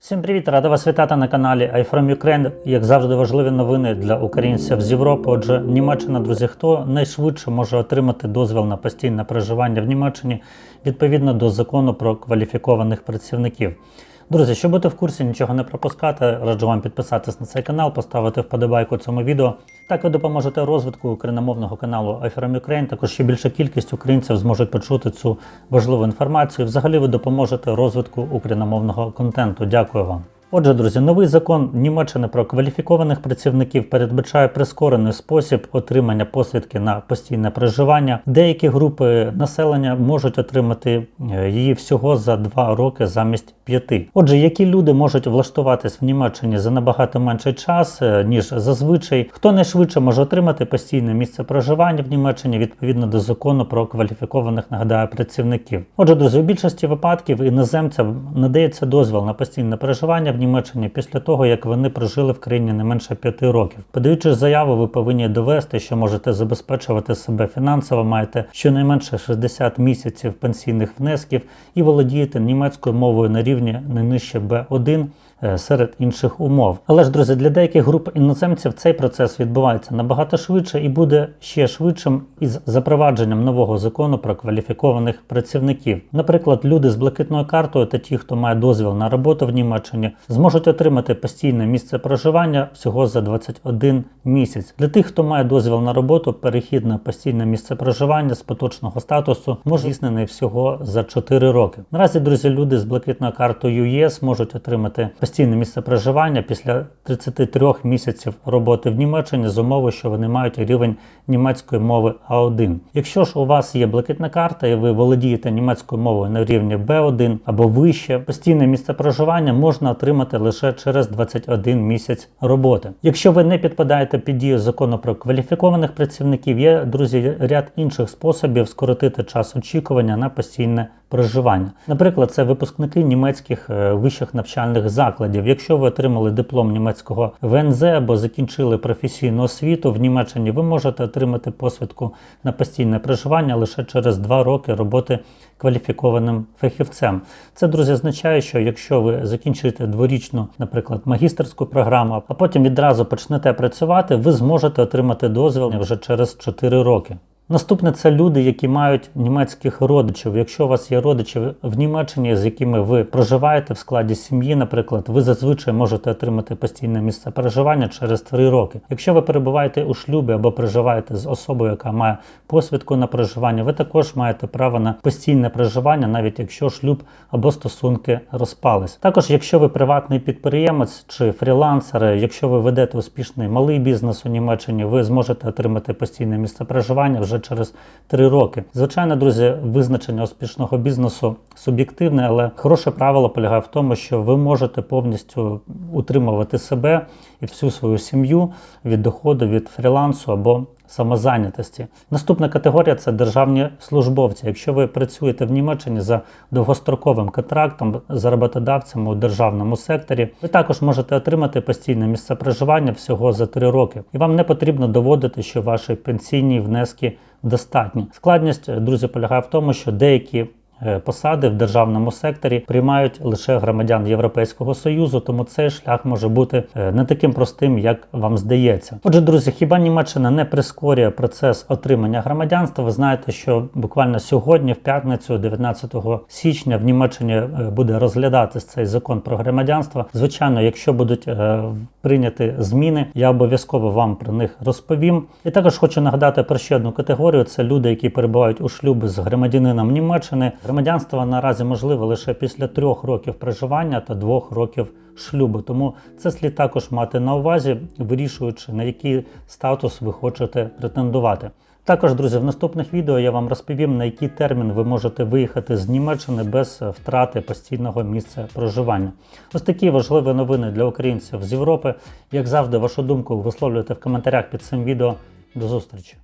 Всім привіт! Рада вас вітати на каналі iFrom Ukraine. Як завжди, важливі новини для українців з Європи. Отже, Німеччина, друзі, хто найшвидше може отримати дозвіл на постійне проживання в Німеччині відповідно до закону про кваліфікованих працівників. Друзі, щоб бути в курсі, нічого не пропускати, раджу вам підписатись на цей канал, поставити вподобайку цьому відео. Так ви допоможете розвитку україномовного каналу iFrom Ukraine. Також ще більша кількість українців зможуть почути цю важливу інформацію. Взагалі ви допоможете розвитку україномовного контенту. Дякую вам. Отже, друзі, новий закон Німеччини про кваліфікованих працівників передбачає прискорений спосіб отримання посвідки на постійне проживання. Деякі групи населення можуть отримати е, її всього за два роки замість п'яти. Отже, які люди можуть влаштуватись в Німеччині за набагато менший час е, ніж зазвичай, хто найшвидше може отримати постійне місце проживання в Німеччині відповідно до закону про кваліфікованих нагадаю працівників. Отже, друзі, у більшості випадків іноземцям надається дозвіл на постійне проживання в Німеччині після того, як вони прожили в країні не менше п'яти років. Подаючи заяву, ви повинні довести, що можете забезпечувати себе фінансово, маєте щонайменше 60 місяців пенсійних внесків і володієте німецькою мовою на рівні не нижче B1 е, серед інших умов. Але ж, друзі, для деяких груп іноземців цей процес відбувається набагато швидше і буде ще швидшим із запровадженням нового закону про кваліфікованих працівників. Наприклад, люди з блакитною картою та ті, хто має дозвіл на роботу в Німеччині, зможуть отримати постійне місце проживання всього за 21 місяць. Для тих, хто має дозвіл на роботу, перехід на постійне місце проживання з поточного статусу може здійснений всього за 4 роки. Наразі, друзі, люди з блакитною картою ЄС можуть отримати постійне місце проживання після 33 місяців роботи в Німеччині з умови, що вони мають рівень німецької мови А1. Якщо ж у вас є блакитна карта і ви володієте німецькою мовою на рівні Б1 або вище, постійне місце проживання можна отримати лише через 21 місяць роботи. Якщо ви не підпадаєте під дію закону про кваліфікованих працівників, є друзі ряд інших способів скоротити час очікування на постійне проживання. Наприклад, це випускники німецьких е, вищих навчальних закладів. Якщо ви отримали диплом німецького ВНЗ або закінчили професійну освіту в Німеччині, ви можете отримати посвідку на постійне проживання лише через два роки роботи кваліфікованим фахівцем. Це, друзі, означає, що якщо ви закінчите дворічну, наприклад, магістерську програму, а потім відразу почнете працювати, ви зможете отримати дозвіл вже через 4 роки. Наступне це люди, які мають німецьких родичів. Якщо у вас є родичі в Німеччині, з якими ви проживаєте в складі сім'ї, наприклад, ви зазвичай можете отримати постійне місце проживання через 3 роки. Якщо ви перебуваєте у шлюбі або проживаєте з особою, яка має посвідку на проживання, ви також маєте право на постійне проживання, навіть якщо шлюб або стосунки розпались. Також, якщо ви приватний підприємець чи фрілансер, якщо ви ведете успішний малий бізнес у Німеччині, ви зможете отримати постійне місце проживання вже через 3 роки. Звичайно, друзі, визначення успішного бізнесу суб'єктивне, але хороше правило полягає в тому, що ви можете повністю утримувати себе і всю свою сім'ю від доходу від фрілансу або самозайнятості. Наступна категорія це державні службовці. Якщо ви працюєте в Німеччині за довгостроковим контрактом з роботодавцем у державному секторі, ви також можете отримати постійне місце проживання всього за 3 роки, і вам не потрібно доводити, що ваші пенсійні внески достатні. Складність, друзі, полягає в тому, що деякі Посади в державному секторі приймають лише громадян Європейського союзу, тому цей шлях може бути е, не таким простим, як вам здається. Отже, друзі, хіба Німеччина не прискорює процес отримання громадянства? Ви знаєте, що буквально сьогодні, в п'ятницю, 19 січня, в Німеччині е, буде розглядатись цей закон про громадянство. Звичайно, якщо будуть е, прийняті зміни, я обов'язково вам про них розповім. І також хочу нагадати про ще одну категорію: це люди, які перебувають у шлюбі з громадянином Німеччини. Громадянство наразі можливе лише після трьох років проживання та двох років шлюбу. Тому це слід також мати на увазі, вирішуючи на який статус ви хочете претендувати. Також, друзі, в наступних відео я вам розповім, на який термін ви можете виїхати з Німеччини без втрати постійного місця проживання. Ось такі важливі новини для українців з Європи. Як завжди, вашу думку висловлюйте в коментарях під цим відео. До зустрічі!